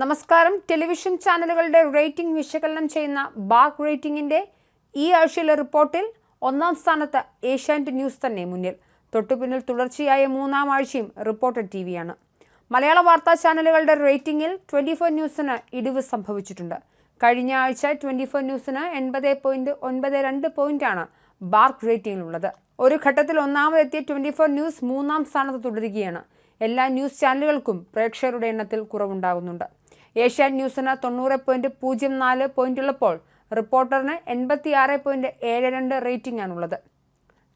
നമസ്കാരം. ടെലിവിഷൻ ചാനലുകളുടെ റേറ്റിംഗ് വിശകലനം ചെയ്യുന്ന ബാഗ് റേറ്റിംഗിന്റെ ഈ ആഴ്ചയിലെ റിപ്പോർട്ടിൽ ഒന്നാം സ്ഥാനത്ത് ഏഷ്യാനെറ്റ് ന്യൂസ് തന്നെ മുന്നിൽ. തൊട്ടുപിന്നിൽ തുടർച്ചയായ മൂന്നാം ആഴ്ചയും റിപ്പോർട്ടഡ് ടി വിയാണ് മലയാള വാർത്താ ചാനലുകളുടെ റേറ്റിംഗിൽ ട്വന്റി ഫോർ ന്യൂസിന് ഇടിവ് സംഭവിച്ചിട്ടുണ്ട്. കഴിഞ്ഞ ആഴ്ച ട്വന്റി ഫോർ ന്യൂസിന് എൺപത് പോയിന്റ് ഒൻപത് രണ്ട് പോയിന്റാണ് ബാർക്ക് റേറ്റിംഗിലുള്ളത്. ഒരു ഘട്ടത്തിൽ ഒന്നാമതെത്തിയ ട്വന്റി ഫോർ ന്യൂസ് മൂന്നാം സ്ഥാനത്ത് തുടരുകയാണ്. എല്ലാ ന്യൂസ് ചാനലുകൾക്കും പ്രേക്ഷകരുടെ എണ്ണത്തിൽ കുറവുണ്ടാകുന്നുണ്ട്. ഏഷ്യാൻ ന്യൂസിന് തൊണ്ണൂറ് പോയിന്റ് പൂജ്യം നാല് പോയിന്റുള്ളപ്പോൾ റിപ്പോർട്ടറിന് എൺപത്തിയാറ് പോയിന്റ് ഏഴ് രണ്ട് റേറ്റിംഗ് ആണുള്ളത്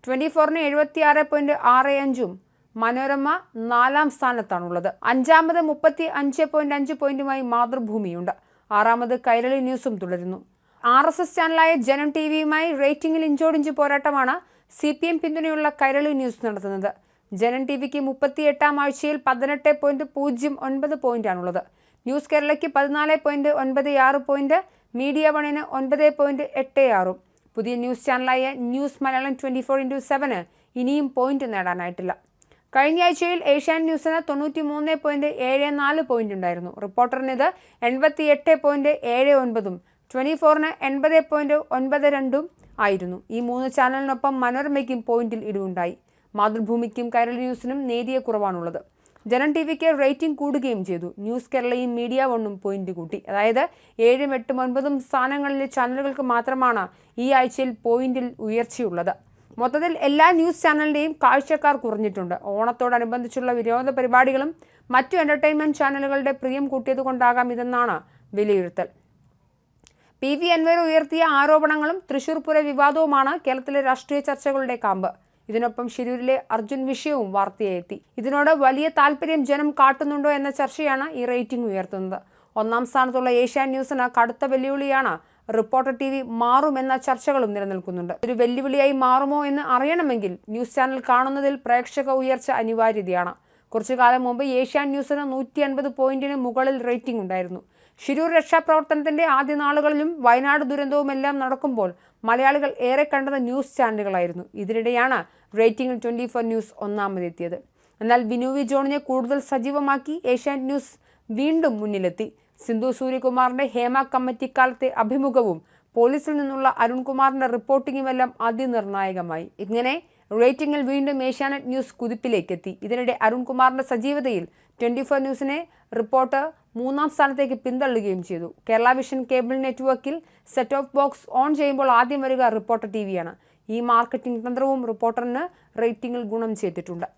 ട്വന്റി ഫോറിന് എഴുപത്തിയാറ് പോയിന്റ് ആറ് അഞ്ചും മനോരമ നാലാം സ്ഥാനത്താണുള്ളത്. അഞ്ചാമത് മുപ്പത്തി അഞ്ച് പോയിന്റ് അഞ്ച് പോയിന്റുമായി മാതൃഭൂമിയുണ്ട്. ആറാമത് കൈരളി ന്യൂസും തുടരുന്നു. ആർ എസ് എസ് ചാനലായ ജനം ടി വിയുമായി റേറ്റിംഗിൽ ഇഞ്ചോടിഞ്ച് പോരാട്ടമാണ് സി പി എം പിന്തുണയുള്ള കൈരളി ന്യൂസ് നടത്തുന്നത്. ജനം ടി വിക്ക് മുപ്പത്തി എട്ടാം ആഴ്ചയിൽ പതിനെട്ട് പോയിന്റ് പൂജ്യം ഒൻപത് പോയിന്റാണുള്ളത്. ന്യൂസ് കേരളയ്ക്ക് പതിനാല് പോയിന്റ് ഒൻപത് ആറ് പോയിന്റ് മീഡിയ വണിന് ഒൻപത് പോയിന്റ് എട്ട് ആറും. പുതിയ news ചാനലായ news Malayalam twenty four into seven ഇനിയും പോയിന്റ് നേടാനായിട്ടില്ല. കഴിഞ്ഞ ആഴ്ചയിൽ ഏഷ്യാൻ ന്യൂസിന് തൊണ്ണൂറ്റി മൂന്ന് പോയിന്റ് ഏഴ് നാല് പോയിന്റ് ഉണ്ടായിരുന്നു റിപ്പോർട്ടറിന് ഇത് എൺപത്തി എട്ട് പോയിന്റ് ഏഴ് ഒൻപതും ട്വന്റി ഫോറിന് എൺപത് പോയിന്റ് ഒൻപത് രണ്ടും ആയിരുന്നു. ഈ മൂന്ന് ചാനലിനൊപ്പം മനോരമയ്ക്കും പോയിന്റിൽ ഇടിവുണ്ടായി. മാതൃഭൂമിക്കും കൈരളി ന്യൂസിനും നേരിയ കുറവാണുള്ളത്. ജനം ടി വിക്ക് റേറ്റിംഗ് കൂടുകയും ചെയ്തു. ന്യൂസ് കേരളയും മീഡിയ വണ്ണും പോയിന്റ് കൂട്ടി. അതായത് ഏഴും എട്ടും ഒൻപതും സ്ഥാനങ്ങളിലെ ചാനലുകൾക്ക് മാത്രമാണ് ഈ ആഴ്ചയിൽ പോയിന്റിൽ ഉയർച്ചയുള്ളത്. മൊത്തത്തിൽ എല്ലാ ന്യൂസ് ചാനലിന്റെയും കാഴ്ചക്കാർ കുറഞ്ഞിട്ടുണ്ട്. ഓണത്തോടനുബന്ധിച്ചുള്ള വിനോദ പരിപാടികളും മറ്റു എന്റർടൈൻമെന്റ് ചാനലുകളുടെ പ്രിയം കൂട്ടിയതുകൊണ്ടാകാം ഇതെന്നാണ് വിലയിരുത്തൽ. പി വി അൻവർ ഉയർത്തിയ ആരോപണങ്ങളും തൃശൂർ പൂര വിവാദവുമാണ് കേരളത്തിലെ രാഷ്ട്രീയ ചർച്ചകളുടെ കാമ്പ്. ഇതിനൊപ്പം ഷിരൂരിലെ അർജുൻ വിഷയവും വാർത്തയായെത്തി. ഇതിനോട് വലിയ താല്പര്യം ജനം കാട്ടുന്നുണ്ടോ എന്ന ചർച്ചയാണ് ഈ റേറ്റിംഗ് ഉയർത്തുന്നത്. ഒന്നാം സ്ഥാനത്തുള്ള ഏഷ്യാൻ ന്യൂസിന് കടുത്ത വെല്ലുവിളിയാണ് റിപ്പോർട്ടർ ടി വി മാറുമെന്ന ചർച്ചകളും നിലനിൽക്കുന്നുണ്ട്. ഒരു വെല്ലുവിളിയായി മാറുമോ എന്ന് അറിയണമെങ്കിൽ ന്യൂസ് ചാനൽ കാണുന്നതിൽ പ്രേക്ഷക ഉയർച്ച അനിവാര്യതയാണ്. കുറച്ചു കാലം മുമ്പ് ഏഷ്യാൻ ന്യൂസിന് നൂറ്റി അൻപത് പോയിന്റിന് മുകളിൽ റേറ്റിംഗ് ഉണ്ടായിരുന്നു. ഷിരൂർ രക്ഷാപ്രവർത്തനത്തിന്റെ ആദ്യ നാളുകളിലും വയനാട് ദുരന്തവുമെല്ലാം നടക്കുമ്പോൾ മലയാളികൾ ഏറെ കണ്ടത് ന്യൂസ് ചാനലുകളായിരുന്നു. ഇതിനിടെയാണ് റേറ്റിംഗിൽ ട്വന്റി ഫോർ ന്യൂസ് ഒന്നാമതെത്തിയത്. എന്നാൽ വിനുവി ജോണിനെ കൂടുതൽ സജീവമാക്കി ഏഷ്യാനെറ്റ് ന്യൂസ് വീണ്ടും മുന്നിലെത്തി. സിന്ധു സൂര്യകുമാറിന്റെ ഹേമ കമ്മിറ്റിക്കാലത്തെ അഭിമുഖവും പോലീസിൽ നിന്നുള്ള അരുൺകുമാറിന്റെ റിപ്പോർട്ടിങ്ങുമെല്ലാം അതിനിർണായകമായി. ഇങ്ങനെ റേറ്റിംഗിൽ വീണ്ടും ഏഷ്യാനെറ്റ് ന്യൂസ് കുതിപ്പിലേക്കെത്തി. ഇതിനിടെ അരുൺകുമാറിന്റെ സജീവതയിൽ ട്വന്റി ഫോർ ന്യൂസിനെ റിപ്പോർട്ടർ മൂന്നാം സ്ഥാനത്തേക്ക് പിന്തള്ളുകയും ചെയ്തു. കേരള വിഷൻ കേബിൾ നെറ്റ്വർക്കിൽ സെറ്റ് ഓഫ് ബോക്സ് ഓൺ ചെയ്യുമ്പോൾ ആദ്യം വരിക റിപ്പോർട്ടർ ടി വിയാണ് ഈ മാർക്കറ്റിംഗ് തന്ത്രവും റിപ്പോർട്ടറിന് റേറ്റിംഗിൽ ഗുണം ചെയ്തിട്ടുണ്ട്.